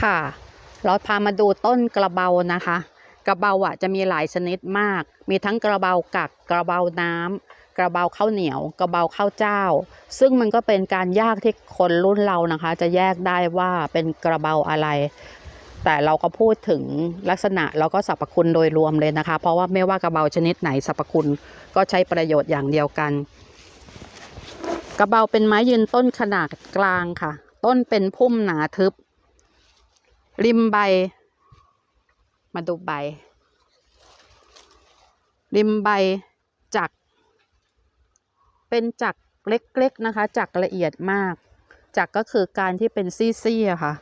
ค่ะ เราพามาดูต้นกระเบานะคะ กระเบาอะจะมีหลายชนิดมาก มีทั้งกระเบากักกระเบาน้ำกระเบาข้าวเหนียว กระเบาข้าวเจ้า ซึ่งมันก็เป็นการยากที่คนรุ่นเรานะคะ จะแยกได้ว่าเป็นกระเบาอะไร แต่เราก็พูดถึงลักษณะแล้วก็สรรพคุณโดยรวมเลยนะคะ เพราะว่าไม่ว่ากระเบาชนิดไหนสรรพคุณก็ใช้ประโยชน์อย่างเดียวกัน กระเบาเป็นไม้ยืนต้นขนาดกลางค่ะ ต้นเป็นพุ่มหนาทึบ ริมใบ มาดูใบ ริมใบจัก เป็นจักเล็กๆนะคะ จักละเอียดมาก จักก็คือการที่เป็นซี่ๆค่ะ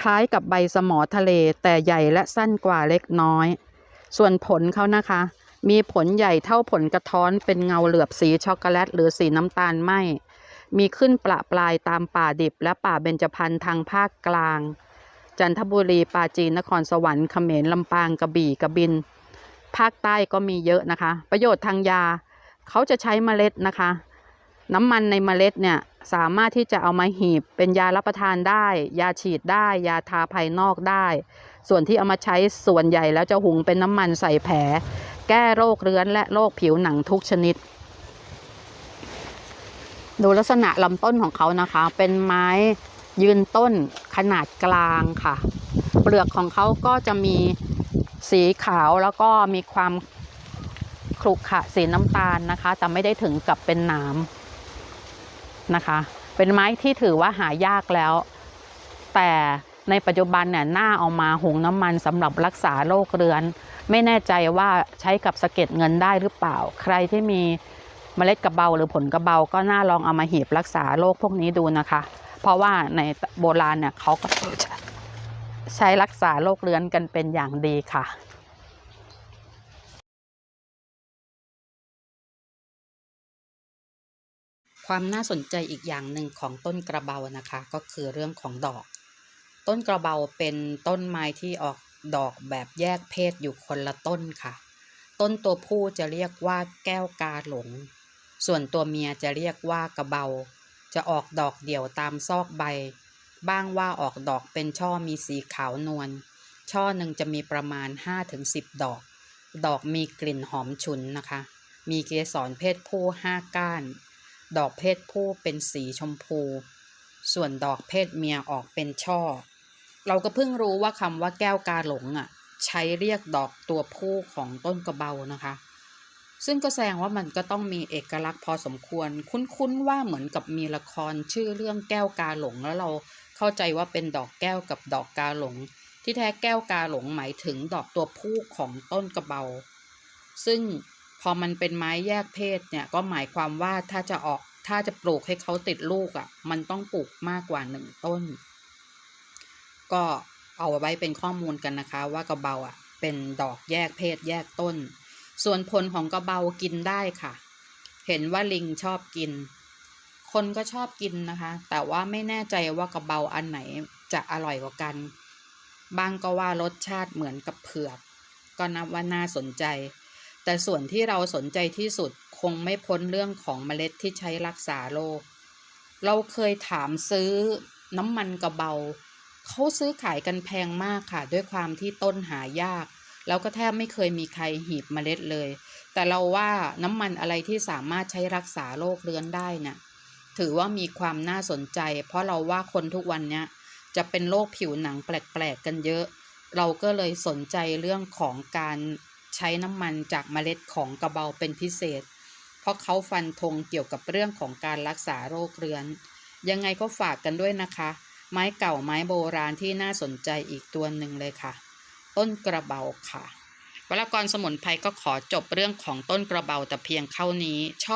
คล้ายกับใบสมอทะเล แต่ใหญ่และสั้นกว่าเล็กน้อย ส่วนผลเขานะคะ มีผลใหญ่เท่าผลกระท้อน เป็นเงาเหลือบสีช็อกโกแลต หรือสีน้ำตาลไหมมีขึ้นประปรายตามป่าดิบและป่าเบญจพรรณทางภาคกลาง จันทบุรีปราจีนนครสวรรค์เขมรลำปางกระบี่กระบิน ภาคใต้ก็มีเยอะนะคะ ประโยชน์ทางยาเขาจะใช้เมล็ดนะคะ น้ำมันในเมล็ดเนี่ยสามารถที่จะเอามาหีบเป็นยารับประทานได้ ยาฉีดได้ ยาทาภายนอกได้ ส่วนที่เอามาใช้ส่วนใหญ่แล้วจะหุงเป็นน้ำมันใส่แผล แก้โรคเรื้อนและโรคผิวหนังทุกชนิด ดูลักษณะลำต้นของเขานะคะ เป็นไม้ ยืนต้นขนาดกลางค่ะ เปลือกของเขาก็จะมีสีขาวแล้วก็มีความขรุขระสีน้ำตาลนะคะ แต่ไม่ได้ถึงกับเป็นหนามนะคะ เป็นไม้ที่ถือว่าหายากแล้ว แต่ในปัจจุบันเนี่ยน่าเอามาหุงน้ำมันสำหรับรักษาโรคเรื้อน ไม่แน่ใจว่าใช้กับสะเก็ดเงินได้หรือเปล่า ใครที่มีเมล็ดกระเบาหรือผลกระเบาก็น่าลองเอามาหีบรักษาโรคพวกนี้ดูนะคะ เพราะว่าในโบราณเนี่ยเขาก็ใช้รักษาโรคเรื้อนกันเป็นอย่างดีค่ะความน่าสนใจอีกอย่างหนึ่งของต้นกระเบานะคะ ก็คือเรื่องของดอก ต้นกระเบาเป็นต้นไม้ที่ออกดอกแบบแยกเพศอยู่คนละต้นค่ะ ต้นตัวผู้จะเรียกว่าแก้วกาหลง ส่วนตัวเมียจะเรียกว่ากระเบา จะออกดอกเดี่ยวตามซอกใบ บ้างว่าออกดอกเป็นช่อมีสีขาวนวล ช่อหนึ่งจะมีประมาณ 5-10 ดอก ดอกมีกลิ่นหอมฉุนนะคะ มีเกสรเพศผู้5ก้าน ดอกเพศผู้เป็นสีชมพู ส่วนดอกเพศเมียออกเป็นช่อ เราก็เพิ่งรู้ว่าคำว่าแก้วกาหลงอะ ใช้เรียกดอกตัวผู้ของต้นกระเบานะคะ ซึ่งก็แสดงว่ามันก็ต้องมีเอกลักษณ์พอสมควร คุ้นๆว่าเหมือนกับมีละครชื่อเรื่องแก้วกาหลงแล้วเราเข้าใจว่าเป็นดอกแก้วกับดอกกาหลง ที่แท้แก้วกาหลงหมายถึงดอกตัวผู้ของต้นกระเบา ซึ่งพอมันเป็นไม้แยกเพศเนี่ยก็หมายความว่าถ้าจะออกถ้าจะปลูกให้เขาติดลูกอะ่ะ มันต้องปลูกมากกว่าหนึ่งต้น ก็เอาไว้เป็นข้อมูลกันนะคะว่ากระเบาอะเป็นดอกแยกเพศแยกต้น ส่วนผลของกระเบากินได้ค่ะ เห็นว่าลิงชอบกิน คนก็ชอบกินนะคะ แต่ว่าไม่แน่ใจว่ากระเบาอันไหนจะอร่อยกว่ากัน บางก็ว่ารสชาติเหมือนกับเผือก ก็นับว่าน่าสนใจ แต่ส่วนที่เราสนใจที่สุดคงไม่พ้นเรื่องของเมล็ดที่ใช้รักษาโรค เราเคยถามซื้อน้ำมันกระเบา เขาซื้อขายกันแพงมากค่ะ ด้วยความที่ต้นหายาก แล้วก็แทบไม่เคยมีใครหีบเมล็ดเลย แต่เราว่าน้ำมันอะไรที่สามารถใช้รักษาโรคเรื้อนได้เนี่ยถือว่ามีความน่าสนใจ เพราะเราว่าคนทุกวันเนี้ยจะเป็นโรคผิวหนังแปลกๆกันเยอะ เราก็เลยสนใจเรื่องของการใช้น้ำมันจากเมล็ดของกระเบาเป็นพิเศษ เพราะเขาฟันธงเกี่ยวกับเรื่องของการรักษาโรคเรื้อน ยังไงก็ฝากกันด้วยนะคะ ไม้เก่าไม้โบราณที่น่าสนใจอีกตัวหนึ่งเลยค่ะ ต้นกระเบาค่ะวรกรสมุนไพรก็ขอจบเรื่องของต้นกระเบาแต่เพียงเท่านี้ชอบ